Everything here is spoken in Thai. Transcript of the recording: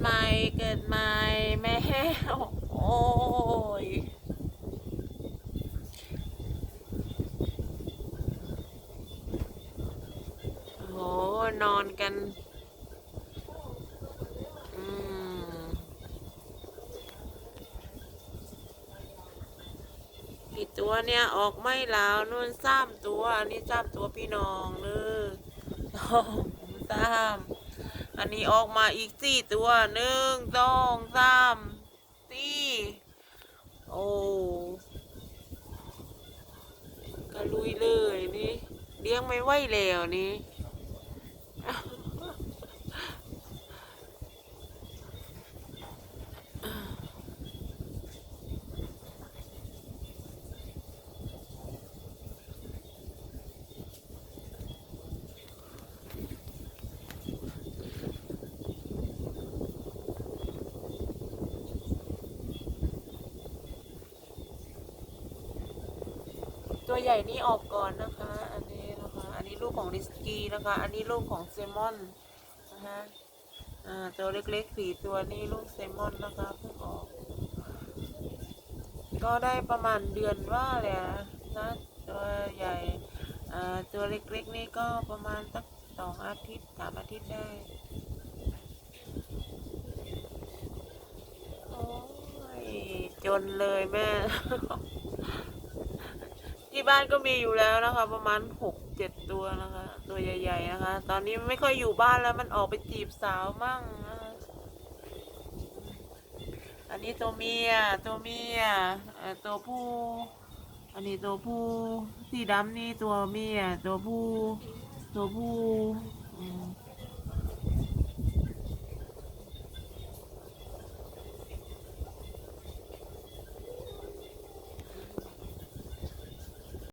ใหม่เกิดใหม่แม่โอ้ยโหนอนกันอืมกี่ตัวเนี่ย ออกไม่แลาวนู่นสามตัว อันนี้สามตัวพี่น้องเนอสองสาม อันนี้ออกมาอีกสี่ตัวหนึ่งสองสามสี่โอ้กระลุยเลยนี่เลี้ยงไม่ไหวแล้วนี่ ตัวใหญ่นี่ออกก่อนนะคะ อันนี้นะคะ อันนี้ลูกของริสกี้นะคะ อันนี้ลูกของเซมอนนะคะอ่าตัวเล็กๆสี่ตัวนี่ลูกเซมอนนะคะเพิ่งออก ก็ได้ประมาณเดือนว่าเลยนะตัวใหญ่อ่าตัวเล็กๆนี่ก็ประมาณสักสองอาทิตย์สามอาทิตย์ได้โอ้ยจนเลยแม่ บ้านก็มีอยู่แล้วนะคะ ประมาณหกเจ็ดตัวนะคะ ตัวใหญ่ ๆนะคะ ตอนนี้ไม่ค่อยอยู่บ้านแล้วมันออกไปจีบสาวมั่งนะคะอันนี้ตัวเมียตัวเมียตัวผู้อันนี้ตัวผู้สีดำนี่ตัวเมียตัวผู้ตัวผู้อืม